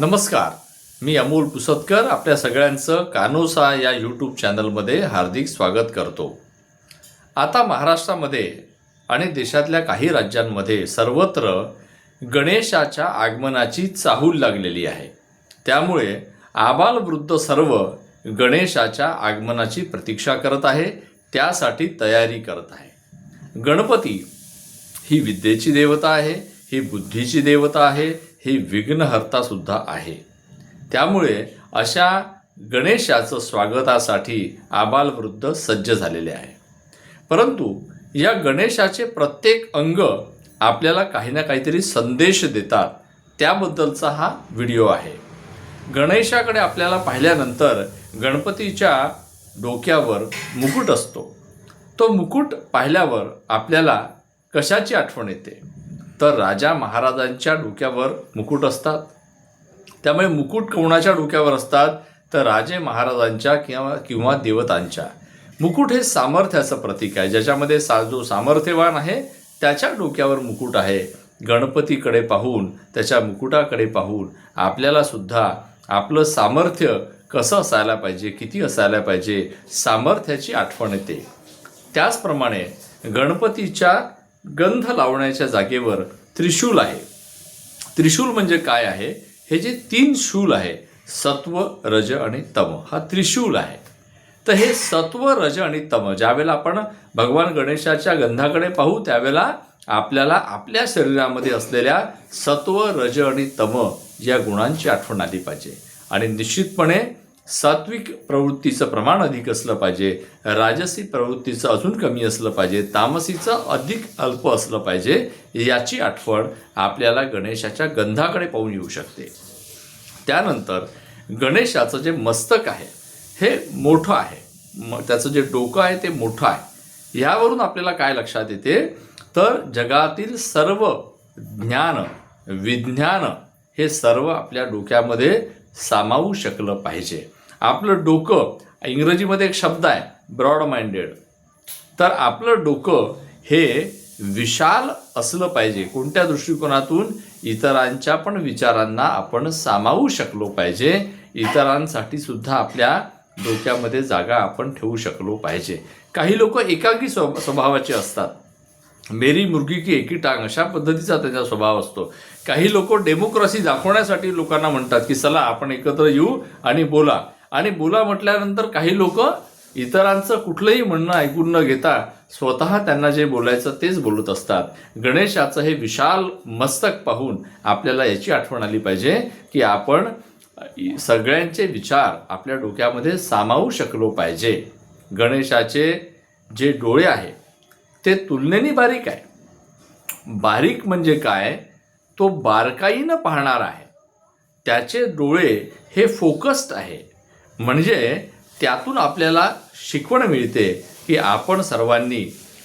नमस्कार. मी अमोल पुसतकर आपल्या सगळ्यांचं कानोसा या यूट्यूब चॅनलमध्ये हार्दिक स्वागत करतो. आता महाराष्ट्रामध्ये आणि देशातल्या काही राज्यांमध्ये सर्वत्र गणेशाच्या आगमनाची चाहूल लागलेली आहे. त्यामुळे आबालवृद्ध सर्व गणेशाच्या आगमनाची प्रतीक्षा करत आहे त्यासाठी तयारी करत आहे. गणपती ही विद्येची देवता आहे ही बुद्धीची देवता आहे ही विघ्नहर्तासुद्धा आहे. त्यामुळे अशा गणेशाचं स्वागतासाठी आबालवृद्ध सज्ज झालेले आहे. परंतु या गणेशाचे प्रत्येक अंग आपल्याला काही ना काहीतरी संदेश देतात त्याबद्दलचा हा व्हिडिओ आहे. गणेशाकडे आपल्याला पाहिल्यानंतर गणपतीच्या डोक्यावर मुकुट असतो. तो मुकुट पाहिल्यावर आपल्याला कशाची आठवण येते? तर राजा महाराजांच्या डोक्यावर मुकुट असतात. त्यामुळे मुकुट कोणाच्या डोक्यावर असतात? तर राजे महाराजांच्या किंवा किंवा देवतांच्या. मुकुट हे सामर्थ्याचं प्रतीक आहे. ज्याच्यामध्ये सा जो सामर्थ्यवान आहे त्याच्या डोक्यावर मुकुट आहे. गणपतीकडे पाहून त्याच्या मुकुटाकडे पाहून आपल्याला सुद्धा आपलं सामर्थ्य कसं असायला पाहिजे किती असायला पाहिजे सामर्थ्याची आठवण येते. त्याचप्रमाणे गणपतीच्या गंध लावण्याच्या जागेवर त्रिशूल आहे. त्रिशूल म्हणजे काय आहे? हे जे तीन शूल आहे सत्व रज आणि तम हा त्रिशूल आहे. तर हे सत्व रज आणि तम ज्यावेळेला आपण भगवान गणेशाच्या गंधाकडे पाहू त्यावेळेला आपल्याला आपल्या शरीरामध्ये असलेल्या सत्व रज आणि तम या गुणांची आठवण आली पाहिजे. आणि निश्चितपणे सात्विक प्रवृत्तीचं प्रमाण अधिक असलं पाहिजे राजसी प्रवृत्तीचं अजून कमी असलं पाहिजे तामसीचं अधिक अल्प असलं पाहिजे याची आठवण आपल्याला गणेशाच्या गंधाकडे पाहून येऊ शकते. त्यानंतर गणेशाचं जे मस्तक आहे हे मोठं आहे. म त्याचं जे डोकं आहे ते मोठं आहे. ह्यावरून आपल्याला काय लक्षात येते? तर जगातील सर्व ज्ञान विज्ञान हे सर्व आपल्या डोक्यामध्ये सामावू शकलं पाहिजे. आपलं डोकं इंग्रजीमध्ये एक शब्द आहे ब्रॉड माइंडेड तर आपलं डोकं हे विशाल असलं पाहिजे. कोणत्या दृष्टिकोनातून? इतरांच्या पण विचारांना आपण सामावू शकलो पाहिजे. इतरांसाठी सुद्धा आपल्या डोक्यामध्ये जागा आपण ठेवू शकलो पाहिजे. काही लोक एकाकी स्व स्वभावाचे असतात. मेरी मुर्गी की एकी टांग अशा पद्धतीचा त्यांचा स्वभाव असतो. काही लोक डेमोक्रेसी दाखवण्यासाठी लोकांना म्हणतात की चला आपण एकत्र येऊ आणि बोला. आणि बोला म्हटल्यानंतर काही लोक इतरांचं कुठलंही म्हणणं ऐकून न घेता स्वतः त्यांना जे बोलायचं तेच बोलत असतात. गणेशाचं हे विशाल मस्तक पाहून आपल्याला याची आठवण आली पाहिजे की आपण सगळ्यांचे विचार आपल्या डोक्यामध्ये सामावू शकलो पाहिजे. गणेशाचे जे डोळे आहे ते तुलनेने बारीक आहे. बारीक म्हणजे काय? तो बारकाईनं पाहणार आहे. त्याचे डोळे हे फोकस्ड आहे. म्हणजे त्यातून आपल्याला शिकवण मिळते की आपण सर्वांनी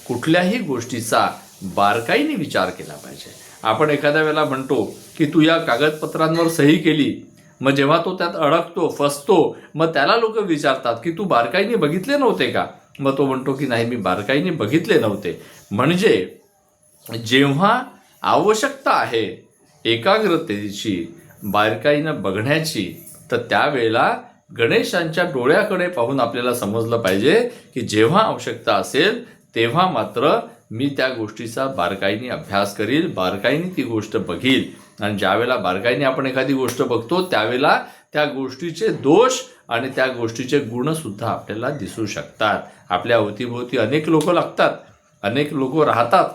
कुठल्याही गोष्टीचा बारकाईने विचार केला पाहिजे. आपण एखाद्या वेळेला म्हणतो की तू या कागदपत्रांवर सही केली मग जेव्हा तो त्यात अडकतो फसतो मग त्याला लोक विचारतात की तू बारकाईने बघितले नव्हते का? मग तो म्हणतो की नाही मी बारकाईने बघितले नव्हते. म्हणजे जेव्हा आवश्यकता आहे एकाग्रतेची बारकाईनं बघण्याची तर त्यावेळेला गणेशांच्या डोळ्याकडे पाहून आपल्याला समजलं पाहिजे की जेव्हा आवश्यकता असेल तेव्हा मात्र मी त्या गोष्टीचा बारकाईने अभ्यास करील बारकाईने ती गोष्ट बघील. आणि ज्यावेळेला बारकाईने आपण एखादी गोष्ट बघतो त्यावेळेला त्या गोष्टीचे दोष आणि त्या गोष्टीचे गुणसुद्धा आपल्याला दिसू शकतात. आपल्या अवतीभोवती अनेक लोक लागतात अनेक लोक राहतात.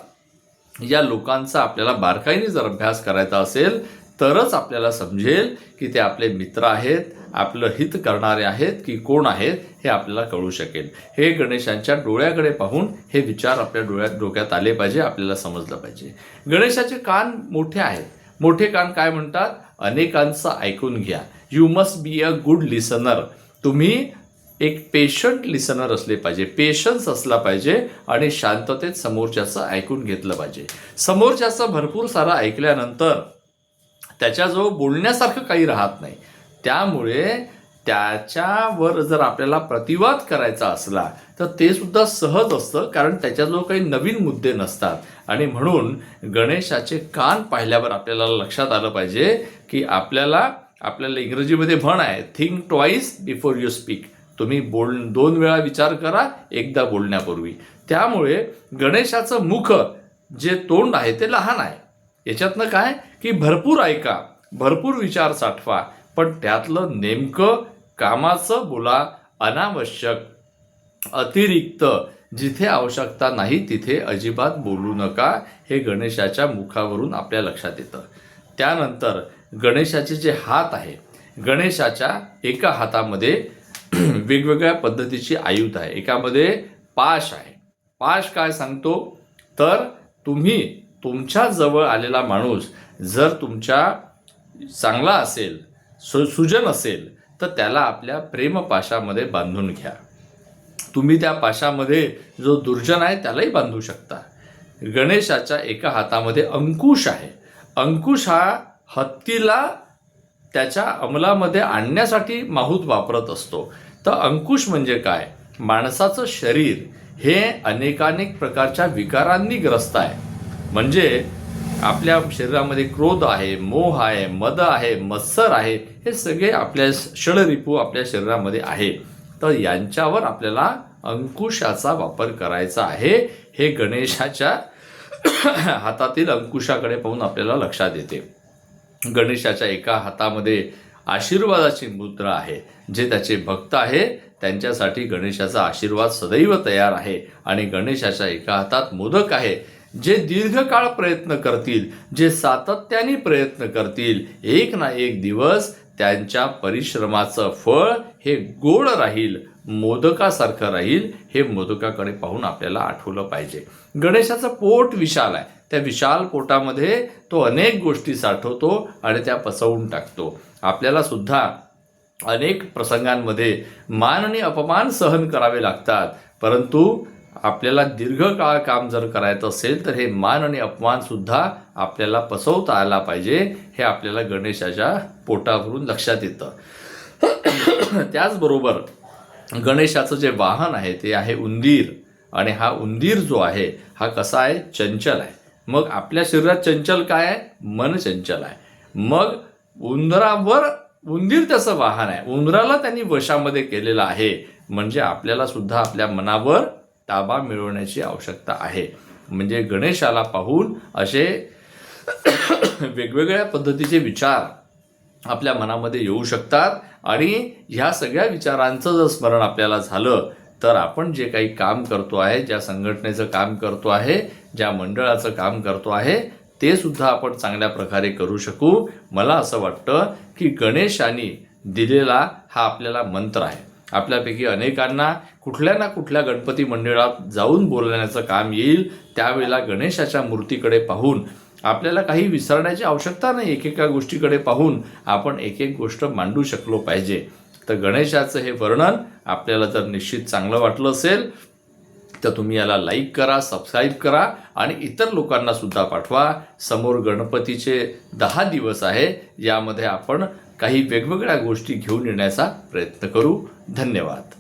या लोकांचा आपल्याला बारकाईने जर अभ्यास करायचा असेल तरच आपल्याला समजेल की ते आपले मित्र आहेत आपलं हित करणारे आहेत की कोण आहेत हे आपल्याला कळू शकेल. हे गणेशांच्या डोळ्याकडे पाहून हे विचार आपल्या डोळ्यात डोक्यात आले पाहिजे आपल्याला समजलं पाहिजे. गणेशाचे कान मोठे आहेत. मोठे कान काय म्हणतात? अनेकांचं ऐकून घ्या. You must be a good listener तुम्ही एक पेशंट लिसनर असले पाहिजे. पेशन्स असला पाहिजे आणि शांततेत समोरच्याचं ऐकून घेतलं पाहिजे. समोरच्याचं भरपूर सारं ऐकल्यानंतर त्याच्याजवळ बोलण्यासारखं काही राहत नाही. त्यामुळे त्याच्यावर जर आपल्याला प्रतिवाद करायचा असला तर ते सुद्धा सहज असतं कारण त्याच्याजवळ काही नवीन मुद्दे नसतात. आणि म्हणून गणेशाचे कान पाहिल्यावर आपल्याला लक्षात आलं पाहिजे की आपल्याला आपल्याला इंग्रजीमध्ये म्हण आहे think twice before you speak तुम्ही बोल दोन वेळा विचार करा एकदा बोलण्यापूर्वी. त्यामुळे गणेशाचं मुख जे तोंड आहे ते लहान आहे. याच्यातनं काय? की भरपूर ऐका भरपूर विचार साठवा. पण त्यातलं नेमकं कामाचं बोला अनावश्यक. अतिरिक्त जिथे आवश्यकता नाही तिथे अजिबात बोलू नका हे गणेशाच्या मुखावरून आपल्या लक्षात येतं. त्यानंतर गणेशाचे जे हात आहे गणेशाच्या एका हातामध्ये वेगवेगळ्या पद्धतीची आयुध आहे. एकामध्ये पाश आहे. पाश काय सांगतो? तर तुम्ही तुमच्या जवळ आलेला माणूस जर तुमच्या चांगला असेल सु सुजन असेल तर त्याला आपल्या प्रेमपाशामध्ये बांधून घ्या. तुम्ही त्या पाशामध्ये जो दुर्जन आहे त्यालाही बांधू शकता. गणेशाच्या एका हातामध्ये अंकुश आहे. अंकुश हा हत्तीला त्याच्या अंमलामध्ये आणण्यासाठी माहूत वापरत असतो. तर अंकुश म्हणजे काय? माणसाचं शरीर हे अनेकानेक प्रकारच्या विकारांनी ग्रस्त आहे. म्हणजे आपल्या शरीरामध्ये क्रोध आहे मोह आहे मद आहे मत्सर आहे हे सगळे आपल्या षडरिपू आपल्या शरीरामध्ये आहे. तर यांच्यावर आपल्याला अंकुशाचा वापर करायचा आहे. हे गणेशाच्या हातातील अंकुशाकडे पाहून आपल्याला लक्षात येते. गणेशाच्या एका हातामध्ये आशीर्वादाची मुद्रा आहे. जे त्याचे भक्त आहे त्यांच्यासाठी गणेशाचा आशीर्वाद सदैव तयार आहे. आणि गणेशाच्या एका हातात मोदक आहे. जे दीर्घकाळ प्रयत्न करतील जे सातत्याने प्रयत्न करतील एक ना एक दिवस त्यांच्या परिश्रमाचं फळ हे गोड राहील मोदकासारखं राहील हे मोदकाकडे पाहून आपल्याला आठवलं पाहिजे. गणेशाचं पोट विशाल आहे. त्या विशाल पोटामध्ये तो अनेक गोष्टी साठवतो आणि त्या पसवून टाकतो. आपल्याला सुद्धा अनेक प्रसंगांमध्ये मान आणि अपमान सहन करावे लागतात. परंतु आपल्याला दीर्घकाळ काम जर करायचं असेल तर हे मान आणि अपमानसुद्धा आपल्याला पसवता आला पाहिजे हे आपल्याला गणेशाच्या पोटावरून लक्षात येतं. त्याचबरोबर गणेशाचं जे वाहन आहे ते आहे उंदीर. आणि हा उंदीर जो आहे हा कसा आहे? चंचल आहे. मग आपल्या शरीरात चंचल काय आहे? मन चंचल आहे. मग उंदरावर उंदीर त्याचं वाहन आहे. उंदराला त्यांनी वशामध्ये केलेलं आहे. म्हणजे आपल्याला सुद्धा आपल्या मनावर ताबा मिळवण्याची आवश्यकता आहे. म्हणजे गणेशाला पाहून असे वेगवेगळ्या पद्धतीचे विचार आपल्या मनामध्ये येऊ शकतात आणि ह्या सगळ्या विचारांचं जर स्मरण आपल्याला झालं तर आपण जे काही काम करतो आहे ज्या संघटनेचं काम करतो आहे ज्या मंडळाचं काम करतो आहे ते सुद्धा आपण चांगल्या प्रकारे करू शकू. मला असं वाटतं की गणेशाने दिलेला हा आपल्याला मंत्र आहे. आपल्यापैकी अनेकांना कुठल्या ना कुठल्या गणपती मंडळात जाऊन बोलण्याचं काम येईल त्यावेळेला गणेशाच्या मूर्तीकडे पाहून आपल्याला काही विसरण्याची आवश्यकता नाही एकेका गोष्टीकडे पाहून आपण एक एक गोष्ट मांडू शकलो पाहिजे. तर गणेशाचं हे वर्णन आपल्याला जर निश्चित चांगलं वाटलं असेल तर तुम्ही याला लाईक करा सबस्क्राईब करा आणि इतर लोकांनासुद्धा पाठवा. समोर गणपतीचे दहा दिवस आहे यामध्ये आपण काही वेगवेगळ्या गोष्टी घेऊन येण्याचा प्रयत्न करू. धन्यवाद.